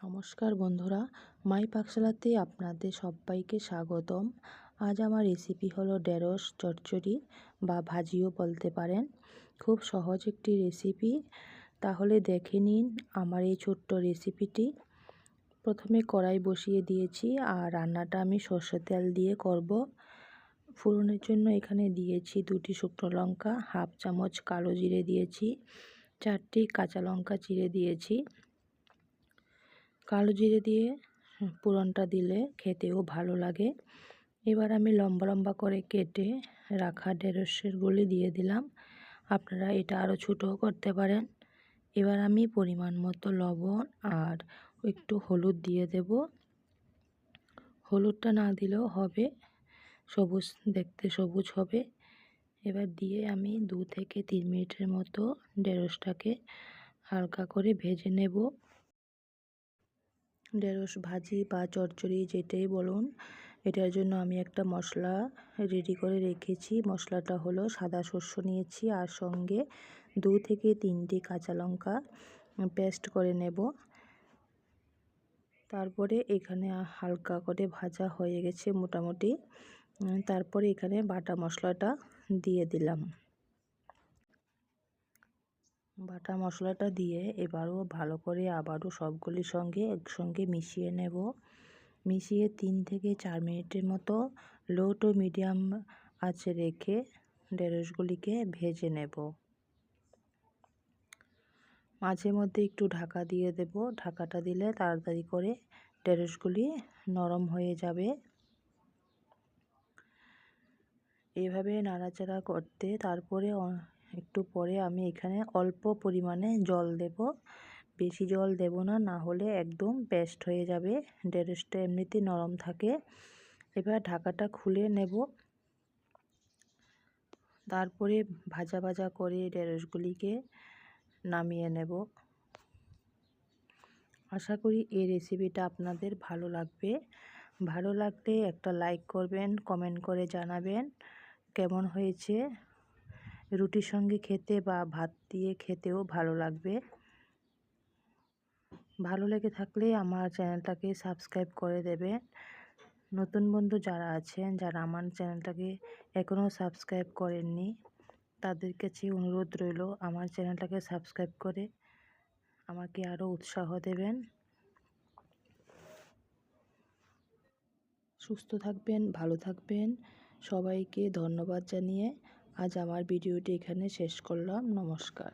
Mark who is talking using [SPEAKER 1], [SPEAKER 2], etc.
[SPEAKER 1] নমস্কার বন্ধুরা, মাই পাকশালাতে আপনাদের সবাইকে স্বাগতম। আজ আমার রেসিপি হলো ঢেঁড়স চচ্চড়ি বা ভাজিও বলতে পারেন। খুব সহজ একটি রেসিপি তাহলে দেখে নিন আমার এই ছোট্ট রেসিপিটি প্রথমে কড়াই বসিয়ে দিয়েছি আর রান্নাটা আমি সর্ষে তেল দিয়ে করব। ফোড়নের জন্য এখানে দিয়েছি দুটি শুকনো লঙ্কা, হাফ চামচ কালো জিরে দিয়েছি, চারটি কাঁচা লঙ্কা চিড়ে দিয়েছি। কালো জিরে দিয়ে পুরনটা দিলে খেতেও ভালো লাগে। এবার আমি লম্বা লম্বা করে কেটে রাখা ঢেঁড়সের গুলি দিয়ে দিলাম। আপনারা এটা আরও ছোটোও করতে পারেন। এবার আমি পরিমাণ মতো লবণ আর একটু হলুদ দিয়ে দেব। হলুদটা না দিলেও হবে, সবুজ, দেখতে সবুজ হবে। এবার দিয়ে আমি দু থেকে তিন মিনিটের মতো ঢেঁড়সটাকে হালকা করে ভেজে নেব। ঢেঁড়স ভাজি বা চচ্চড়ি যেটাই বলুন, এটার জন্য আমি একটা মশলা রেডি করে রেখেছি। মশলাটা হলো সাদা শস্য নিয়েছি আর সঙ্গে দু থেকে তিনটি কাঁচা লঙ্কা পেস্ট করে নেব। তারপরে এখানে হালকা করে ভাজা হয়ে গেছে মোটামুটি। তারপরে এখানে বাটা মশলাটা দিয়ে দিলাম। বাটা মশলাটা দিয়ে এবারও ভালো করে আবারও সবগুলির সঙ্গে একসঙ্গে মিশিয়ে নেব। মিশিয়ে তিন থেকে চার মিনিটের মতো লো টু মিডিয়াম আঁচে রেখে ঢেঁড়সগুলিকে ভেজে নেব। মাঝে মধ্যে একটু ঢাকা দিয়ে দেব। ঢাকাটা দিলে তাড়াতাড়ি করে ঢেঁড়সগুলি নরম হয়ে যাবে। এভাবে নাড়াচাড়া করতে তারপরে একটু পরে আমি এখানে অল্প পরিমাণে জল দেব। বেশি জল দেব না না হলে একদম পেস্ট হয়ে যাবে। ঢেঁড়সটা এমনিতেই নরম থাকে। এবার ঢাকাটা খুলে নেব। তারপরে ভাজা ভাজা করে ঢেঁড়সগুলিকে নামিয়ে নেব। আশা করি এই রেসিপিটা আপনাদের ভালো লাগবে। ভালো লাগলে একটা লাইক করবেন কমেন্ট করে জানাবেন। কেমন হয়েছে? রুটির সঙ্গে খেতে বা ভাত দিয়ে খেতেও ভালো লাগবে। ভালো লেগে থাকলে আমার চ্যানেলটাকে সাবস্ক্রাইব করে দেবে নতুন বন্ধু যারা আছেন, যারা আমার চ্যানেলটাকে এখনও সাবস্ক্রাইব করেননি, তাদের কাছে অনুরোধ রইল আমার চ্যানেলটাকে সাবস্ক্রাইব করে আমাকে আরও উৎসাহ দেবেন। সুস্থ থাকবেন, ভালো থাকবেন। সবাইকে ধন্যবাদ জানিয়ে আজ আমার ভিডিওটি এখানে শেষ করলাম। নমস্কার।